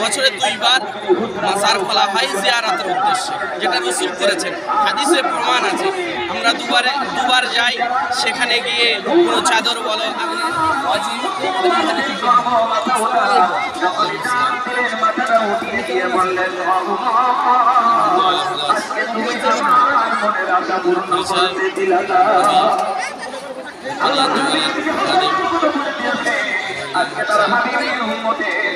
বছরে দুইবার মাজার খোলা হয় জিয়ারাতের উদ্দেশ্যে, যেটা রসুল করেছেন। হাদিসে প্রমাণ আছে, আমরা দুবারে দুবার যাই, সেখানে গিয়ে কোনো চাদর বলো, আল্লাহ শারীরিক কোনো অসুবিধা হলে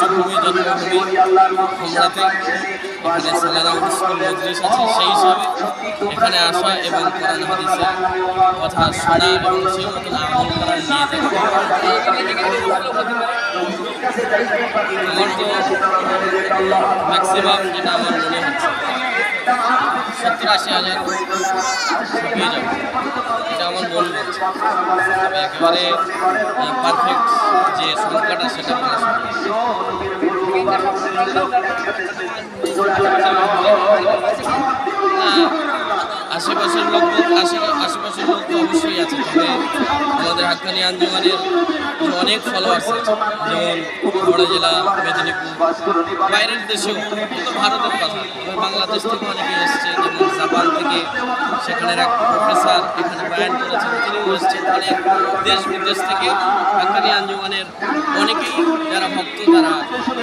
জন্মভূমি এখানে স্কুল মজলিস আছে সেই হিসাবে এখানে আসা এবং কোরআন হাদিসের কথা শোনা এবং সেই মতন আমল করার নিয়ে ম্যাক্সিমাম যেটা আমার মনে হচ্ছে সত্তর আশি হাজার পেয়ে যাবে এটা আমার মন বলছে তবে একেবারে পারফেক্ট যে সংখ্যাটা সেটা। আহ, আশেপাশের লোক লোক অবশ্যই আছে তবে আমাদের হাক্কানি যে অনেক ফলোয়ার্স আছে, যেমন বড় জেলা, মেদিনীপুর, বাইরের দেশেও কিন্তু ভারতের কথা। বাংলাদেশ থেকে অনেকে এসছে, যেমন জাপান থেকে সেখানের এক প্রফেসর এখানে বয়ান করেছেন, তিনিও এসছেন। অনেক দেশ বিদেশ থেকে হাক্কানি আঞ্জুমানের অনেকেই যারা ভক্ত, তারা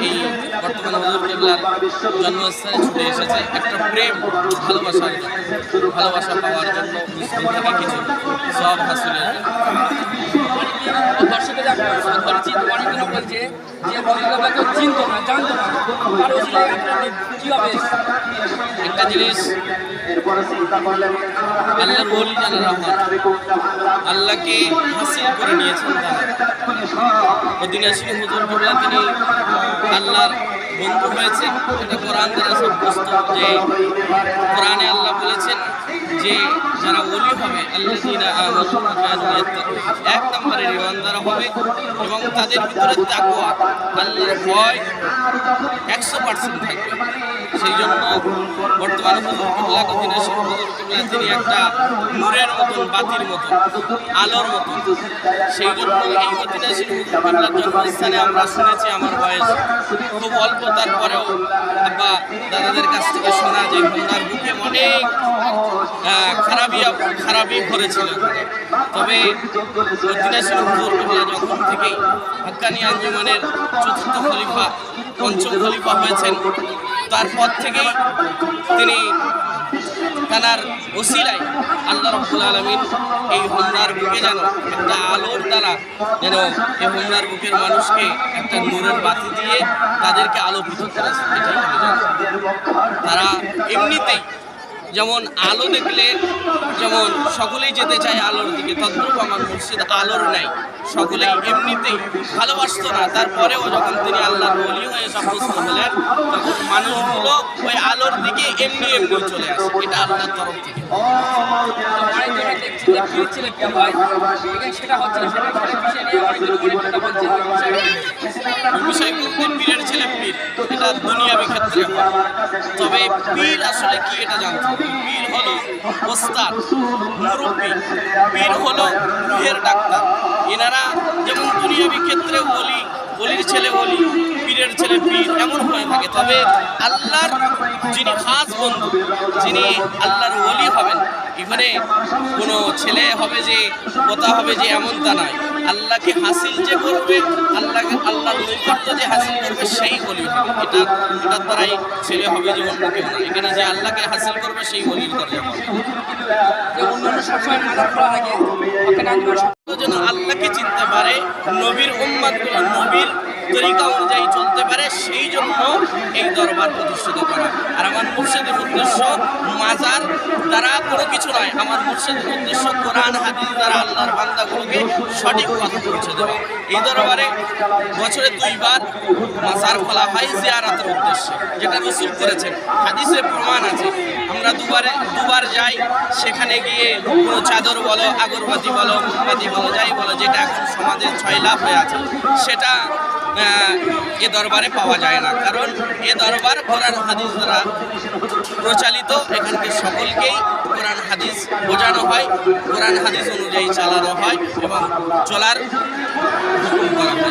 এই বর্তমান হজুর জন্মস্থানে ছুটে এসেছে। একটা প্রেম, ভালোবাসার ভালোবাসা পাওয়ার জন্য কিছু সব হাসিলের যে বলিগুলো কেউ না, জানতো না তার ওসিলায় আপনাদের একটা জিনিস আল্লাহ বলি হন আল্লাহকে হাসিল করে নিয়েছেন তারা। অধিনাশী হুজুর কেবলা তিনি আল্লাহর বন্ধু হয়েছে, এটা কোরআন দ্বারা সাব্যস্ত যে কোরআনে আল্লাহ বলেছেন যে যারা ওলি হবে এক নম্বরের ইমানদার হবে এবং তাদের ভিতরে তাকুয়া আল্লাহর ভয় একশো পার্সেন্ট থাকবে। সেই জন্য বর্তমানে হুজুর কিবলা অধিনাশী হুজুর কিবলা তিনি একটা নূরের মতন, বাতির মতন, আলোর মতন। সেই জন্য এই অধিনাশী হুজুর কিবলার জন্মস্থানে আমরা শুনেছি আমার বয়স খুব অল্প, তারপরেও বা দাদাদের কাছ থেকে শোনা যে হোমনার বুকে অনেক খারাপই খারাপই করেছিল তবে অধিনাশী হুজুর কিবলা যখন থেকেই হাক্কানি আঞ্জুমানের চতুর্থ খলিফা, পঞ্চম খলিফা হয়েছেন। তারপর থেকে তিনি তানার ওসিলায় আল্লাহ রব্বুল আলমিন এই হোমনার বুকে যেন একটা আলোর দ্বারা যেন এই হোমনার বুকের মানুষকে একটা নূরের বাতি দিয়ে তাদেরকে আলোকিত করেছে। এটাই তারা এমনিতেই যেমন আলো দেখলে যেমন সকলেই যেতে চায় আলোর দিকে, তদ্রুপ আমার মুর্শিদ আলোর নাই। সকলেই এমনিতেই ভালোবাসত না। তারপরেও যখন তিনি আল্লাহ বলি হয়ে সাব্যস্ত হলেন, তখন মানুষগুলো ওই আলোর দিকে এমনি এমনি চলে আসে। এটা আল্লাহর তরফ থেকে। এটা তবে পীর আসলে কি এটা জানতে পীর হলো ওস্তাদ, মুরব্বী। পীর হলো রুহের ডাক্তার। এনারা যেমন দুনিয়াবি ক্ষেত্রে বলি বলির ছেলে বলি পীরের ছেলে পীর, এমন হয়ে থাকে। তবে আল্লাহর যিনি খাস বন্ধু, যিনি আল্লাহর ওলি হবেন, এখানে কোনো ছেলে হবে যে কথা হবে যে এমনটা নয়। আল্লাহকে হাসিল যে করবে, আল্লাহকে, আল্লাহর নৈকট্য যে হাসিল করবে, সেই ওলি হবে এটা এটার দ্বারাই ছেলে হবে অন্য কেউ না এখানে যে আল্লাহকে হাসিল করবে, সেই ওলির দরজা অন্যান্য যেন আল্লাহকে চিনতে পারে, নবীর উম্মাদগুলো নবীর তরিকা অনুযায়ী চলতে পারে, সেই জন্য এই দরবার প্রতিষ্ঠিত করা। আর আমার মুর্শিদের উদ্দেশ্য মাজার তারা কোনো কিছু নয়। আমার মুর্শিদের উদ্দেশ্য কোরআন, হাদিস দ্বারা আল্লাহর সঠিক কথা পৌঁছে দেওয়া এই দরবারে বছরে দুইবার মাসার খোলা হয় জিয়ারাতের উদ্দেশ্যে, যেটা রসুল করেছেন। হাদিসে প্রমাণ আছে। আমরা দুবারে দুবার যাই, সেখানে গিয়ে কোনো চাদর বলো, আগরবাতি বলো, মোমবাতি বলো, যাই বলো, যেটা এখন সমাজের ছয় লাভ হয়ে আছে, সেটা এ দরবারে পাওয়া যায় না। কারণ এ দরবার কোরআন হাদিস দ্বারা প্রচালিত। এখানকে সকলকেই কোরআন হাদিস বোঝানো হয়, কোরআন হাদিস অনুযায়ী চালানো হয় এবং চলার হুকুম করা হয়।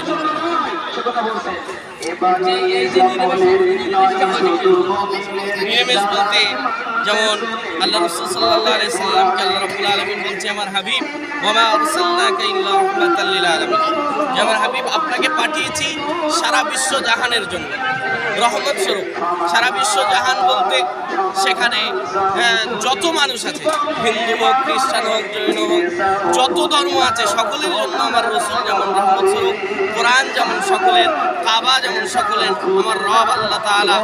যেমন আল্লাহ রসুল আলমিন বলছে, আমার হাবিব আমার হাবিব, আপনাকে পাঠিয়েছি সারা বিশ্ব জাহানের জন্য। রহমত স্বরূপ। সারা বিশ্ব জাহান বলতে সেখানে যত মানুষ আছে, হিন্দু হোক, খ্রিস্টান হোক, জৈন হোক, যত ধর্ম আছে, সকলের জন্য আমার রসুল যেমন রহমত স্বরূপ, কোরআন যেমন সকলের, কাবা যেমন সকলের, আমার রব আল্লাহ তাআলা,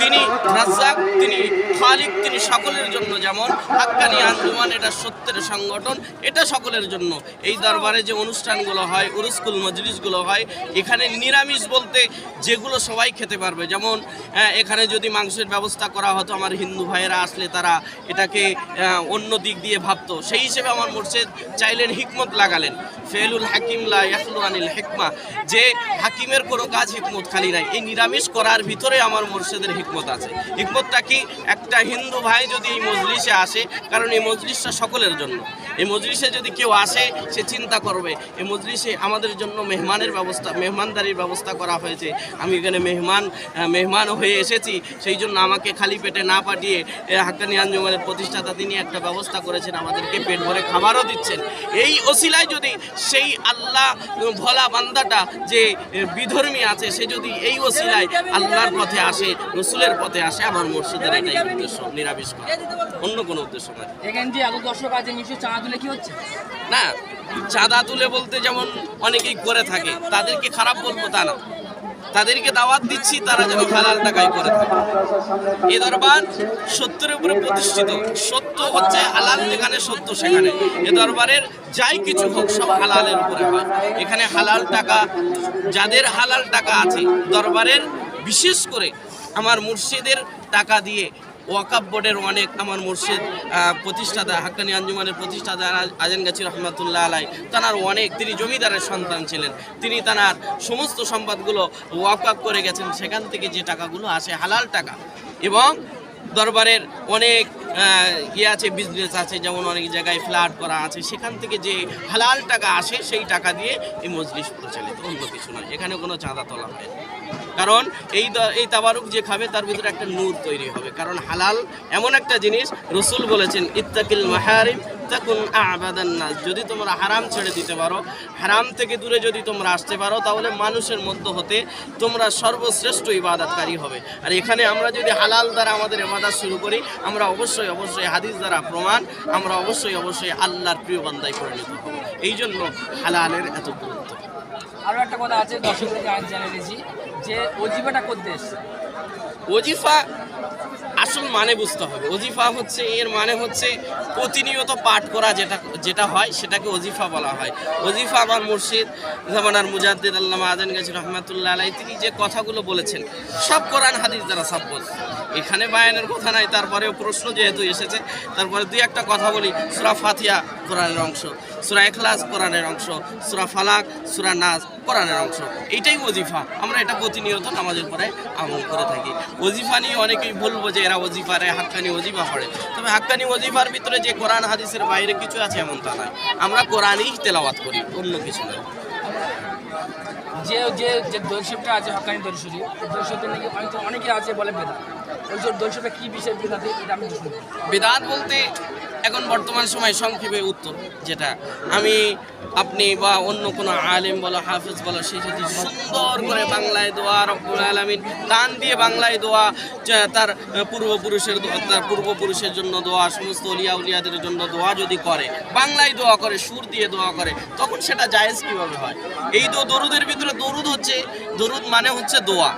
তিনি রাজ্জাক, তিনি খালিক, তিনি সকলের জন্য যেমন, হাক্কানি আঞ্জুমান, এটা সত্যের সংগঠন, এটা সকলের জন্য। এই দরবারে যে অনুষ্ঠানগুলো হয় উরুস্কুল মজলিসগুলো হয় এখানে নিরামিষ বলতে যেগুলো সবাই খেতে পারবে। যেমন এখানে যদি মাংসের ব্যবস্থা করা হতো, আমার হিন্দু ভাইয়েরা আসলে তারা এটাকে অন্য দিক দিয়ে ভাবতো। সেই হিসেবে আমার মোর্শেদ চাইলেন হিকমত লাগালেন। ফেলুল হাকিম লা ইয়াখলু আনিল হিকমা। যে হাকিমের কোনো কাজ হিকমত খালি নাই। এই নিরামিষ করার ভিতরে আমার মোর্শেদের হিকমত আছে। হিকমতটা কি? একটা হিন্দু ভাই যদি এই মজলিসে আসে, কারণ এই মজলিসটা সকলের জন্য। এই মজলিসে যদি কেউ আসে, সে চিন্তা করবে, এই মজলিসে আমাদের জন্য মেহমানের ব্যবস্থা মেহমানদারির ব্যবস্থা করা হয়েছে। আমি এখানে মেহমান মেহমান হয়ে এসেছি। সেই জন্য আমাকে খালি পেটে না পাঠিয়ে হাক্কানি আঞ্জুমানের প্রতিষ্ঠাতা তিনি একটা ব্যবস্থা করেছেন, আমাদেরকে পেট ভরে খাবারও দিচ্ছেন। এই ওসিলায় যদি সেই আল্লাহ ভোলা বান্দাটা যে বিধর্মী আছে, সে যদি এই ওসিলায় আল্লাহর পথে আসে, রসুলের পথে আসে, আমার মসজিদের এটাই উদ্দেশ্য, নিরামিষ করা অন্য কোনো উদ্দেশ্য নয়। এখানে যে এত দর্শক আছে নিশ্চয়ই চাঁদা তুলে কি হচ্ছে? না চাঁদা তুলে বলতে যেমন অনেকেই করে থাকে তাদেরকে খারাপ বলব তা না। তাদেরকে দাওয়াত দিচ্ছি তারা যেন হালাল টাকায় করে থাকে। এ দরবার সত্যের উপরে প্রতিষ্ঠিত। সত্য হচ্ছে হালাল যেখানে সত্য সেখানে। এ দরবারের যাই কিছু হোক সব হালালের উপরে হয়। এখানে হালাল টাকা যাদের হালাল টাকা আছে দরবারের বিশেষ করে আমার মুর্শিদের টাকা দিয়ে ওয়াকাব বোর্ডের অনেক আমার মুর্শিদ প্রতিষ্ঠাতা, হাক্কানি আঞ্জুমানের প্রতিষ্ঠাতা আজান গাছি রহমতুল্লাহ আলাই তানার অনেক, তিনি জমিদারের সন্তান ছিলেন। তিনি তানার সমস্ত সম্পদগুলো ওয়াকাব করে গেছেন, সেখান থেকে যে টাকাগুলো আসে, হালাল টাকা। এবং দরবারের অনেক ইয়ে আছে বিজনেস আছে, যেমন অনেক জায়গায় ফ্ল্যাট করা আছে, সেখান থেকে যে হালাল টাকা আসে, সেই টাকা দিয়ে এই মজলিস প্রচলিত, অন্য কিছু নয়। এখানে কোনো চাঁদা তোলা হয়। কারণ এই এই তাবারুক যে খাবে, তার ভিতরে একটা নূর তৈরি হবে। কারণ হালাল এমন একটা জিনিস রসুল বলেছেন, ইত্তাকিল মাহারিম তাকুন আবাদান নাস। যদি তোমরা হারাম ছেড়ে দিতে পারো, হারাম থেকে দূরে যদি তোমরা আসতে পারো, তাহলে মানুষের মধ্য হতে তোমরা সর্বশ্রেষ্ঠ ইবাদতকারী হবে। আর এখানে আমরা যদি হালাল দ্বারা আমাদের ইবাদত শুরু করি, আমরা অবশ্যই অবশ্যই হাদিস দ্বারা প্রমাণ, আমরা অবশ্যই অবশ্যই আল্লাহর প্রিয় বান্দায় পরিণত হব। এই জন্য হালালের এত গুরুত্ব। আরও একটা কথা আছে দর্শকদেরকে আজ জানিয়ে দিয়েছি যে অজিবাটা করতে এসছে ওজিফা আসল মানে বুঝতে হবে। ওজিফা হচ্ছে, এর মানে হচ্ছে প্রতিনিয়ত পাঠ করা যেটা যেটা হয়, সেটাকে ওজিফা বলা হয়। ওজিফা আমার মুর্শিদ, জামানার মুজাদ্দিদ আল্লাহ আজান গাছি রহমাতুল্লাহ আলাই তিনি যে কথাগুলো বলেছেন, সব কোরআন হাদিস দ্বারা সাব্যস্ত। এখানে বায়ানের কথা নাই, তারপরেও প্রশ্ন যেহেতু এসেছে, তারপরে দুই একটা কথা বলি, সুরা ফাতিয়া কোরআনের অংশ। সুরা এখলাস কোরআনের অংশ, সুরা ফালাক, সুরা নাজ কোরআনের অংশ। এইটাই ওজিফা। আমরা এটা প্রতিনিয়ত নামাজের পরে আমল করে থাকি। ওজিফা নিয়ে অনেকেই বলব যে এরা ওজিফা ওজিফারে হাক্কানি ওজিফা পড়ে। তবে হাক্কানি ওজিফার ভিতরে যে কোরআন, হাদিসের বাইরে কিছু আছে এমন তা নয়। আমরা কোরআনই তেলাওয়াত করি, অন্য কিছু নয়। যে যে দর্শকটা আছে হকানি দর্শক দর্শকদের নাকি অনেকে আছে বলে বেদা বেদাত বলতে এখন বর্তমান সময় সংক্ষেপে উত্তর, যেটা আমি আপনি বা অন্য কোনো আলেম বলো, হাফেজ বলো, সে যদি সুন্দর করে বাংলায় দোয়া, রব্বুল আলমিন গান দিয়ে বাংলায় দোয়া তার পূর্বপুরুষের তার পূর্বপুরুষের জন্য দোয়া, সমস্ত অলিয়া উলিয়াদের জন্য দোয়া যদি করে, বাংলায় দোয়া করে, সুর দিয়ে দোয়া করে, তখন সেটা জায়েজ কীভাবে হয়? এই তো দরুদের ভিতরে দরুদ হচ্ছে, দরুদ মানে হচ্ছে দোয়া।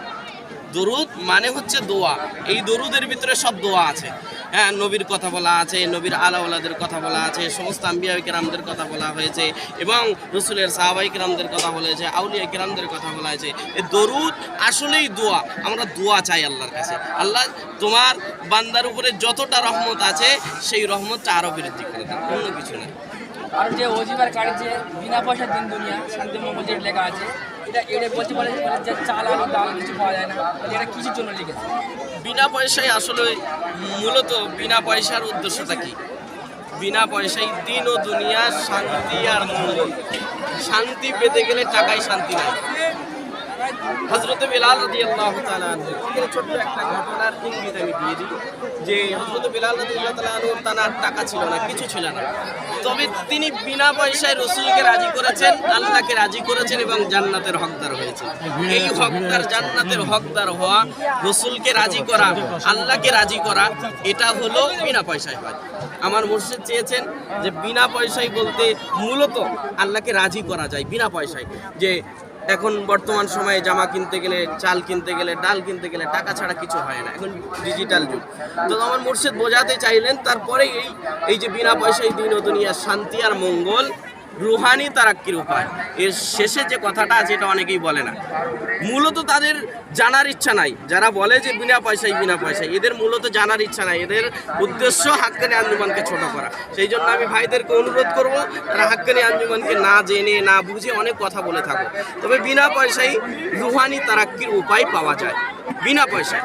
দরুদ মানে হচ্ছে দোয়া। এই দরুদের ভিতরে সব দোয়া আছে। হ্যাঁ নবীর কথা বলা আছে, নবীর আলাওয়ালাদের কথা বলা আছে, সমস্ত আম্বিয়া কিরামদের কথা বলা হয়েছে এবং রসুলের সাহাবাই কিরামদের কথা বলেছে আউলিয়া কিরামদের কথা বলা হয়েছে। এই দরুদ আসলেই দোয়া। আমরা দোয়া চাই আল্লাহর কাছে। আল্লাহ তোমার বান্দার উপরে যতটা রহমত আছে, সেই রহমতটা আরও বৃদ্ধি করে দেন। অন্য কিছু না। আর যে অজিবার কার্ডে যে বিনা পয়সা দিন দুনিয়া, শান্তি মঙ্গল যে লেখা আছে, এটা এটা বলতে পারে যে চাল, আলু, ডাল কিছু পাওয়া যায় না এটা কিছুর জন্য লিখেছে? বিনা পয়সায় আসলে মূলত বিনা পয়সার উদ্দেশ্যটা কি? বিনা পয়সায় দিন ও দুনিয়া, শান্তি আর মঙ্গল। শান্তি পেতে গেলে টাকায় শান্তি নাই। হজরত বিলাল রাজি আল্লাহ এখানে ছোট্ট একটা ঘটনার ইঙ্গিত আমি দিয়ে দিই যে হজরত বিলাল রাজি আল্লাহ তালুর তার টাকা ছিল না, কিছু ছিল না। তবে তিনি বিনা পয়সায় রসুলকে রাজি করেছেন, আল্লাহকে রাজি করেছেন এবং জান্নাতের হকদার হয়েছে এই হকদার, জান্নাতের হকদার হওয়া, রসুলকে রাজি করা, আল্লাহকে রাজি করা, এটা হলো বিনা পয়সায় হয়। আমার মুর্শিদ চেয়েছেন যে বিনা পয়সায় বলতে মূলত আল্লাহকে রাজি করা যায়, বিনা পয়সায়। যে এখন বর্তমান সময়ে জামা কিনতে গেলে, চাল কিনতে গেলে, ডাল কিনতে গেলে টাকা ছাড়া কিছু হয় না। এখন ডিজিটাল যুগ। তো আমার মুর্শিদ বোঝাতে চাইলেন তারপরেই এই যে বিনা পয়সায় দিন ও দুনিয়ার শান্তি আর মঙ্গল রুহানি তারাক্কির উপায়। এর শেষে যে কথাটা আছে এটা অনেকেই বলে না। মূলত তাদের জানার ইচ্ছা নাই। যারা বলে যে বিনা পয়সায় বিনা পয়সায়, এদের মূলত জানার ইচ্ছা নাই। এদের উদ্দেশ্য হাক্কানি আঞ্জুমানকে ছোট করা। সেই জন্য আমি ভাইদেরকে অনুরোধ করব, তারা হাক্কানি আঞ্জুমানকে না জেনে, না বুঝে অনেক কথা বলে থাকো তবে বিনা পয়সায় রুহানি তারাক্কির উপায় পাওয়া যায়। বিনা পয়সায়।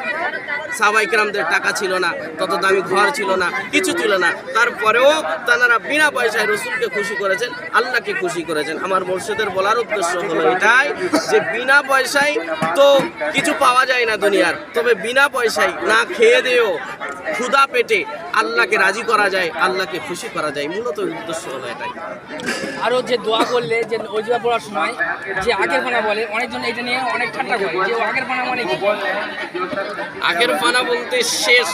সাবাই কেরামদের টাকা ছিল না, তত দামি ঘর ছিল না, কিছু ছিল না। তারপরেও তারা বিনা পয়সায় রসুলকে খুশি করেছেন, আল্লাহকে খুশি করেছেন। আমার মুর্শিদের বলার উদ্দেশ্য হলো এটাই যে বিনা পয়সায় তো কিছু পাওয়া যায় না দুনিয়ার, তবে বিনা পয়সায় না খেয়ে দিয়েও ক্ষুধা পেটে আল্লাহকে রাজি করা যায় আল্লাহকে খুশি করা যায় মূলত উদ্দেশ্য হলো এটাই। আরও যে দোয়া করলে যে অজিবা পড়ার সময় যে আগের ফানা বলে অনেকজন এটা নিয়ে অনেক ঠান্ডা করে যে আগের ফানা মানে কি? আগের ফানা বলতে শেষ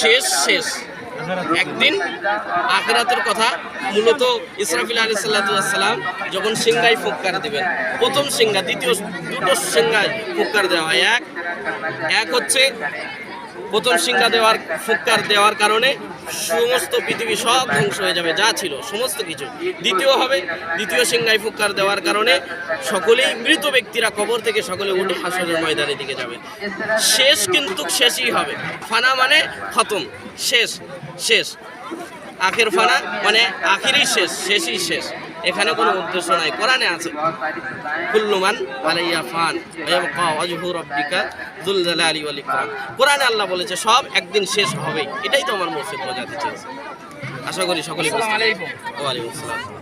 শেষ শেষ। একদিন আখরাতের কথা মূলত ইসরাফিল আলী সাল্লাম যখন সিংহায় ফুৎকার দিবেন প্রথম সিংহা দ্বিতীয় দুটো সিংহায় ফুৎকার দেওয়া হয় এক এক হচ্ছে প্রথম সিংহা দেওয়ার, ফুৎকার দেওয়ার কারণে সমস্ত পৃথিবী সব ধ্বংস হয়ে যাবে, যা ছিল, সমস্ত কিছু। দ্বিতীয় হবে, দ্বিতীয় সিংহায় ফুৎকার দেওয়ার কারণে সকলেই মৃত ব্যক্তিরা কবর থেকে সকলে উঠে হাসরের ময়দানের দিকে যাবে। শেষ কিন্তু শেষই হবে। ফানা মানে খতম। শেষ শেষ। আখের ফানা মানে আখিরই শেষ, শেষই শেষ। এখানে কোনো উদ্দেশ্য নাই। কোরআনে আছে কুল্লুমান আলাইয়া ফান রব্বিকা ওয়াজহু আলী আলী কোরআন কোরআনে আল্লাহ বলেছে সব একদিন শেষ হবে এটাই তো আমার মসজিদ বোঝাতে চেয়েছে আশা করি সকলে বুঝতে আসসালামু ওয়ালাইকুম আসসালাম।